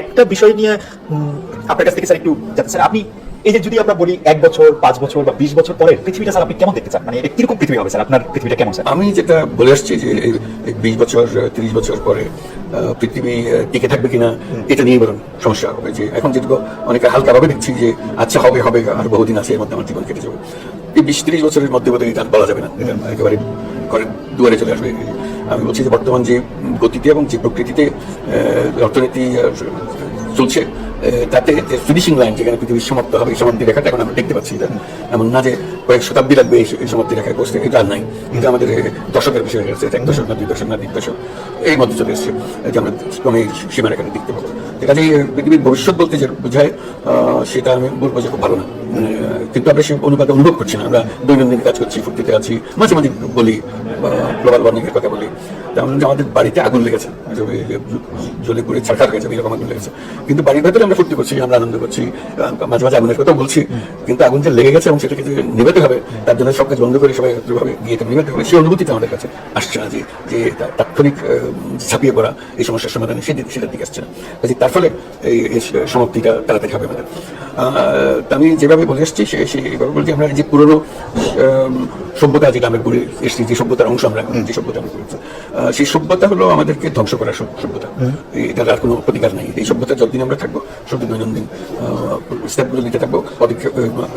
একটা বিষয় নিয়ে আপনার কাছ থেকে স্যার একটু জানতে স্যার আপনি, এই যে যদি আমরা বলি এক বছর, পাঁচ বছর বা বিশ বছর পরে পৃথিবীটা স্যার আপনি কেমন দেখতে চান? মানে এটা কীরকম পৃথিবী হবে স্যার? আপনার পৃথিবীটা কেমন স্যার? আমি যেটা বলে আসছি যে বিশ বছর, তিরিশ বছর পরে পৃথিবী টিকে থাকবে কিনা, এটা নিয়ে বরং সমস্যা হবে যে এখন যেটুকু অনেকে হালকাভাবে দেখছি যে আচ্ছা হবে হবে, আর বহুদিন আছে এর মধ্যে আমার জীবন কেটে যাবে। বিশ তিরিশ বছরের মধ্যে বোধহয় এটা বলা যাবে না। একেবারে ঘরের দুয়ারে চলে আসবে। আমি বলছি যে বর্তমান যে গতিতে এবং যে প্রকৃতিতে অর্থনীতি চলছে তাতে যে ফিনিশিং লাইন যেখানে পৃথিবীর সমাপ্ত হবে এই সমাপ্তি রেখাটা এখন আমরা দেখতে পাচ্ছি। এমন না যে কয়েক শতাব্দী লাগবে এই সমাপ্তি রেখায় পৌঁছতে এটা নাই। কিন্তু আমাদের দশকের বিষয় হয়ে গেছে এক দশক না দুই দশক না তিন দশক এই মধ্যে চলে এসছে যে আমরা ক্রমে সীমারেখাটা দেখতে পাবো। যে পৃথিবীর ভবিষ্যৎ বলতে যে বোঝায় সেটা আমি বলব যে খুব ভালো না। মানে, কিন্তু আমরা সেই অনুপাতে অনুভব করছি না। আমরা দৈনন্দিন কাজ করছি ফুর্তিতে আছি মাঝে মাঝে বলি গ্লোবাল ওয়ার্মিং এর কথা বলি। তেমন আমাদের বাড়িতে আগুন লেগেছে জ্বলে পুড়ে ছাড়খাড় হয়ে এরকম আগুন লেগেছে। কিন্তু বাড়ির ভেতরে আমরা ফুর্তি করছি, আমরা আনন্দ করছি মাঝে মাঝে আগুনের কথা বলছি। কিন্তু আগুন যে লেগে গেছে এবং সেটাকে যে নিভাতে হবে, তার জন্য সব কাজ বন্ধ করে সবাই একত্রভাবে গিয়ে নিভাতে হবে। সেই অনুভূতিটা আমাদের কাছে আসছে না যে যে তাৎক্ষণিক ঝাঁপিয়ে পড়া এই সমস্যার সমাধানে সেদিকে সেটার দিকে আসছে। না কাজে তার ফলে এই সমাপ্তিটা তাড়াতাড়ি হবে আমাদের। আমি যেভাবে বলে এসেছি, সে সেইভাবে বলছি। আমরা যে পুরনো সভ্যতা যেটা আমরা করে এসেছি যে সভ্যতার অংশ আমরা যে সভ্যতা আমরা করেছি সেই সভ্যতা হলো আমাদেরকে ধ্বংস করার সভ্যতা। এটার আর কোনো প্রতিকার নাই। এই সভ্যতা যতদিন আমরা থাকব সত্যি দৈনন্দিন স্টেপগুলো নিতে থাকব পদক্ষেপ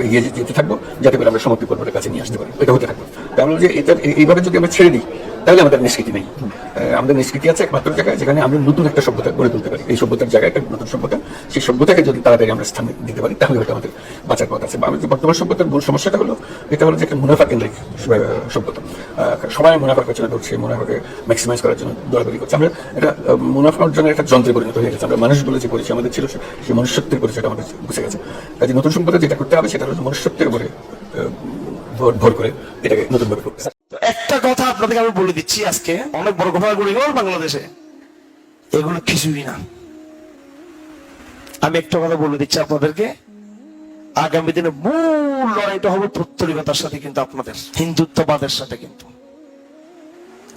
এগিয়ে যেতে থাকব যাতে করে আমরা সমাপ্তি পর্বটা কাছে নিয়ে আসতে পারি। এটা হতে থাকব। তাহলে যে এটা এইভাবে যদি আমরা ছেড়ে দিই তাহলে আমাদের নিষ্কৃতি নেই। আমাদের নিষ্কৃতি আছে একমাত্র জায়গায় যেখানে আমরা নতুন একটা সভ্যতা গড়ে তুলতে পারি। এই সভ্যতার জায়গায় একটা নতুন সভ্যতা, সেই সভ্যতাকে যদি তাড়াতাড়ি আমরা স্থান দিতে পারি, তাহলে হয়তো আমাদের বাঁচার পথ আছে। আমাদের বর্তমান সভ্যতার মূল সমস্যাটা হলো, এটা হলো যে একটা মুনাফা কেন্দ্রিক সভ্যতা। সবাই মুনাফার পেছনে দৌড়ছে, মুনাফাকে ম্যাক্সিমাইজ করার জন্য দৌড়াদৌড়ি করছে। আমরা এটা মুনাফা অর্জনের একটা যন্ত্রে পরিণত হয়ে গেছে। আমরা মানুষগুলো যে পরিচয় আমাদের ছিল সেই মনুষ্যত্বের পরিচয়টা আমাদের বুঝে গেছে। কাজে নতুন সভ্যতা যেটা করতে হবে, সেটা হলো মনুষ্যত্বের উপরে ভর করে এটাকে নতুনভাবে একটা কথা আপনাদেরকে আমি বলে দিচ্ছি আজকে। অনেক বড় ঘটনা ঘটে গেল বাংলাদেশে। এগুলো কিছুই না। আমি একটা কথা বলে দিচ্ছি আপনাদেরকে। আগামী দিনে মূল লড়াইটা হবে পৌত্তলিকতার সাথে কিন্তু আপনাদের, হিন্দুত্ববাদের সাথে কিন্তু।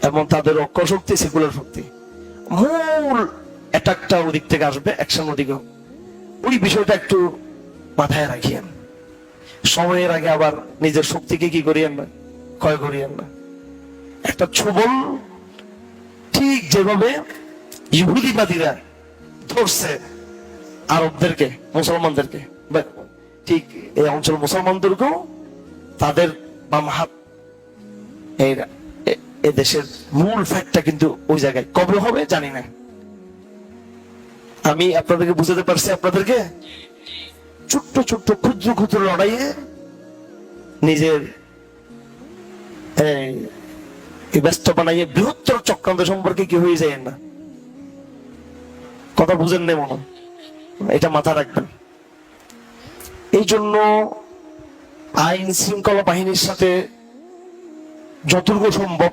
এবং তাদের অক্ষর শক্তি, সেকুলার শক্তি। মূল অ্যাটাকটা ওদিক থেকে আসবে অ্যাকশন ওদিকে। ওই বিষয়টা একটু মাথায় রাখিয়েন সময়ের আগে আবার নিজের শক্তিকে কি করিয়েন না ক্ষয় করিয়েন না একটা ছবল ঠিক যেভাবে ইহুদিবাদীরা ধরছে আরবদেরকে, মুসলমানদেরকে ঠিক এই অঞ্চল মুসলমানদেরকেও তাদের বাম হাত এই দেশের মূল ফ্যাক্টটা কিন্তু ওই জায়গায়। কবে হবে জানি না। আমি আপনাদেরকে বুঝাতে পারছি আপনাদেরকে। ছোট্ট ছোট্ট, ক্ষুদ্র ক্ষুদ্র লড়াইয়ে নিজের এই, ব্যস্ত বানাইয়ে বৃহত্তর চক্রান্ত সম্পর্কে কি হয়ে যায় না? কথা বুঝেন নেই মনে এটা মাথা রাখবেন। এই জন্য আইন শৃঙ্খলা বাহিনীর সাথে যতটুকু সম্ভব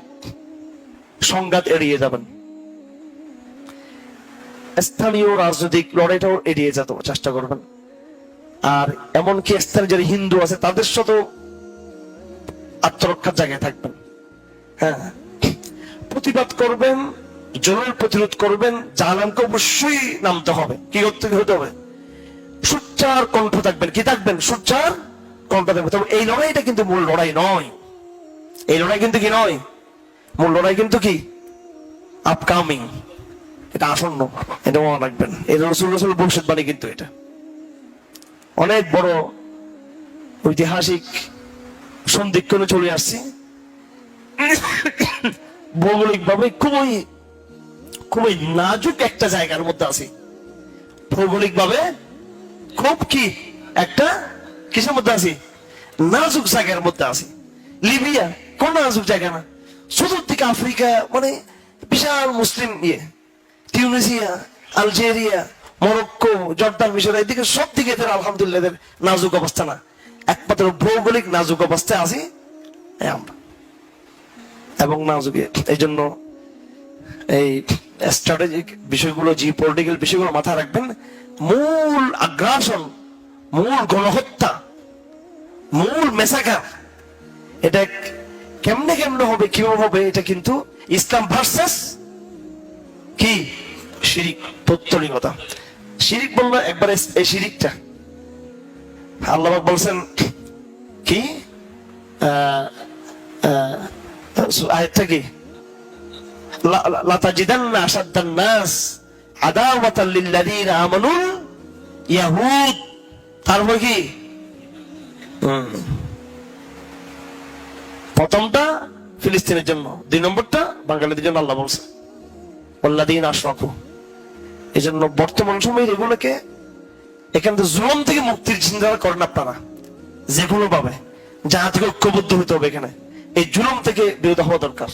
সংঘাত এড়িয়ে যাবেন। স্থানীয় রাজনৈতিক লড়াইটাও এড়িয়ে যেতে চেষ্টা করবেন। আর এমনকি স্থানীয় যারা হিন্দু আছে তাদের সাথেও আত্মরক্ষার জায়গায় থাকবেন। হ্যাঁ। প্রতিবাদ করবেন, জরুরি প্রতিরোধ করবেন জাহালামকে অবশ্যই নামতে হবে। কি করতে হতে হবে? সুচ্চার কণ্ঠ থাকবেন। কি থাকবেন? সুচ্চার কণ্ঠ থাকবেন। তবে এই লড়াইটা কিন্তু মূল লড়াই নয়। এই লড়াই কিন্তু কি নয়? মূল লড়াই কিন্তু কি? আপকামিং এটা আসন্ন। এটা মনে রাখবেন। এটা রসুল রসুল ভবিষ্যৎবাণী কিন্তু এটা। অনেক বড় ঐতিহাসিক সন্ধিক্ষণে চলে আসছি। ভৌগোলিক ভাবে খুবই খুবই নাজুক একটা জায়গার মধ্যে আছি। ভৌগোলিক ভাবে খুব কি একটা কিসের মধ্যে আছি? নাজুক জায়গার মধ্যে আছি। লিবিয়া, কোন নাজুক জায়গা না। চতুর্দিকে আফ্রিকা মানে বিশাল মুসলিম ইয়ে। টিউনিসিয়া, আলজেরিয়া, মরক্কো, জর্দান, মিশর, এদিকে সব দিকে এদের আলহামদুলিল্লাহ এদের নাজুক অবস্থা না। একমাত্র ভৌগোলিক নাজুক অবস্থায় আছি। এই আমরা। এবং নাজুক এই জন্য এই স্ট্র্যাটেজিক বিষয়গুলো জি পলিটিক্যাল বিষয়গুলো মাথায় রাখবেন। মূল আগ্রাসন মূল গণহত্যা মূল মেসাকার এটা কেমনে কেমনে হবে কীভাবে হবে এটা কিন্তু ইসলাম ভার্সেস কি? শিরিক পৌত্তলিকতা শিরিক বলল একবার এই শিরিকটা। আল্লাহ বলছেন কি? আহ, আহ, কি? প্রথমটা ফিলিস্তিনের জন্য, দুই নম্বরটা বাঙালিদের জন্য আল্লাহ বলছে। এই জন্য বর্তমান সময়ে এগুলোকে এখান থেকে জুলম থেকে মুক্তির চিন্তা করেন আপনারা। যে কোনো ভাবে। যাহা থেকে ঐক্যবদ্ধ হতে হবে এখানে। এই জুলুম থেকে বিরত হওয়া দরকার।